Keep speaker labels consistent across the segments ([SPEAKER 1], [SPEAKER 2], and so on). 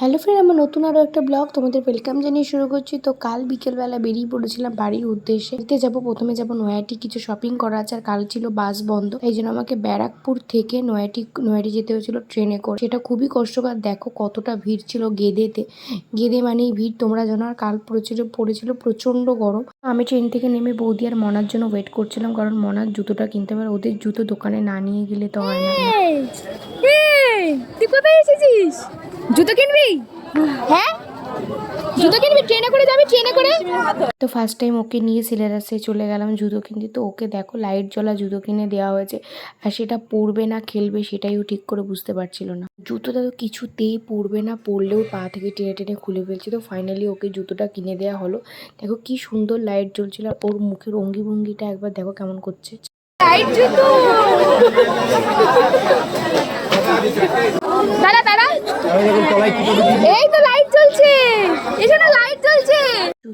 [SPEAKER 1] Hello friend আমার নতুন আরও একটা ব্লগ তোমাদের ওয়েলকাম জানিয়ে শুরু করছি। তো কাল বিকেলবেলা বেরিয়ে পড়েছিলাম বাড়ির উদ্দেশ্যে। এতে যাব, প্রথমে যাব নয়াটি, কিছু শপিং করা আছে, আর কাল ছিল বাস বন্ধ। এই জন্য আমাকে ব্যারাকপুর থেকে নয়াটি নয়াটি যেতে হয়েছিল ট্রেনে করে। সেটা খুবই কষ্টকর দেখো কতটা ভিড় ছিল গেদেতে। গেদে মানেই ভিড়, তোমরা জানো, আর কাল পড়েছিল পড়েছিল, প্রচণ্ড গরম। আমি ট্রেন থেকে নেমে বৌদি আর মনার জন্য ওয়েট করছিলাম, কারণ মনার জুতোটা কিনতে পারে ওদের জুতো দোকানে না নিয়ে গেলে তো হয় না।
[SPEAKER 2] তুই কোথায় এসেছিস? জুতো কিনবি? হ্যাঁ? জুতো কিনবি? ট্রেনে করে যাবি ট্রেনে করে?
[SPEAKER 1] তো ফার্স্ট টাইম ওকে নিয়ে সিলেবাসে চলে গেলাম জুতো কিনতে। তো ওকে দেখো লাইট জ্বলা জুতো কিনে দেওয়া হয়েছে। আর সেটা পরবে না খেলবে সেটাই ও ঠিক করে বুঝতে পারছিল না। জুতোটা তো কিছুতেই পরবে না পরলেও পা থেকে টেনে টেনে খুলে ফেলছে। তো ফাইনালি ওকে জুতোটা কিনে দেওয়া হলো। দেখো কি সুন্দর লাইট জ্বলছিল। আর ওর মুখের অঙ্গি ভঙ্গিটা একবার দেখো কেমন করছে।
[SPEAKER 2] লাইট জুতো! দাঁড়া এই তো লাইট জ্বলছে এখানে লাইট জ্বলছে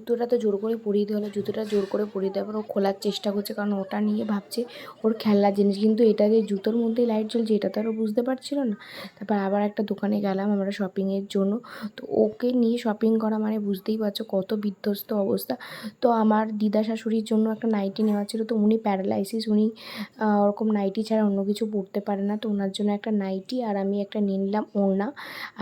[SPEAKER 1] জুতোটা তো জোর করে পরিয়ে দেওয়া হলো জুতোটা জোর করে পরিয়ে দেওয়ার পর ও খোলার চেষ্টা করছে কারণ ওটা নিয়ে ভাবছে ওর খেলনার জিনিস। কিন্তু এটা যে জুতোর মধ্যেই লাইট জ্বলছে, এটা তো আরও বুঝতে পারছিল না। তারপর আবার একটা দোকানে গেলাম আমরা শপিংয়ের জন্য। তো ওকে নিয়ে শপিং করা মানে বুঝতেই পারছ কত বিধ্বস্ত অবস্থা। তো আমার দিদা শাশুড়ির জন্য একটা নাইটি নেওয়া ছিল। তো উনি প্যারালাইসিস উনি ওরকম নাইটি ছাড়া অন্য কিছু পরতে পারে না। তো ওনার জন্য একটা নাইটি আর আমি একটা নিয়ে নিলাম ওড়না।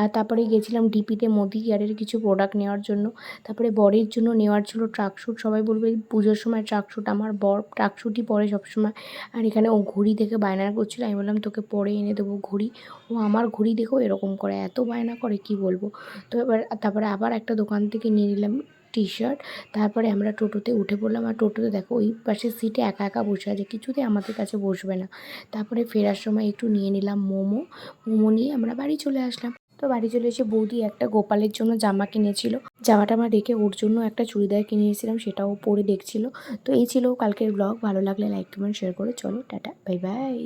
[SPEAKER 1] আর তারপরে গেছিলাম ডিপিতে মোদি কেয়ারের কিছু প্রোডাক্ট নেওয়ার জন্য। তারপরে বরের জন্য নেওয়ার ছিল ট্রাকস্যুট সবাই বলবে পুজোর সময় ট্রাকস্যুট আমার বর ট্রাকস্যুটই পরে সবসময়। আর এখানে ও ঘড়ি দেখে বায়না করছিল। আমি বললাম, তোকে পরে এনে দেবো ঘড়ি। ও আমার ঘড়ি দেখেও এরকম করে, এত বায়না করে, কি বলব? তো এবার, তারপরে আবার একটা দোকান থেকে নিয়ে নিলাম টি শার্ট তারপরে আমরা টোটোতে উঠে পড়লাম। আর টোটোতে দেখো, ওই পাশের সিটে একা একা বসে আছে, কিছুতেই আমাদের কাছে বসবে না। তারপরে ফেরার সময় একটু নিয়ে নিলাম মোমো। মোমো নিয়ে আমরা বাড়ি চলে আসলাম। তো বাড়ি চলে এসে বৌদি একটা গোপালের জন্য জামা কিনেছিল। জামাটা আমার রেখে ওর জন্য একটা চুড়িদার কিনে এসেছিলাম, সেটাও পরে দেখছিল। তো এই ছিল কালকের ব্লগ ভালো লাগলে লাইক কমেন্ট শেয়ার করে। চলো, টাটা বাই বাই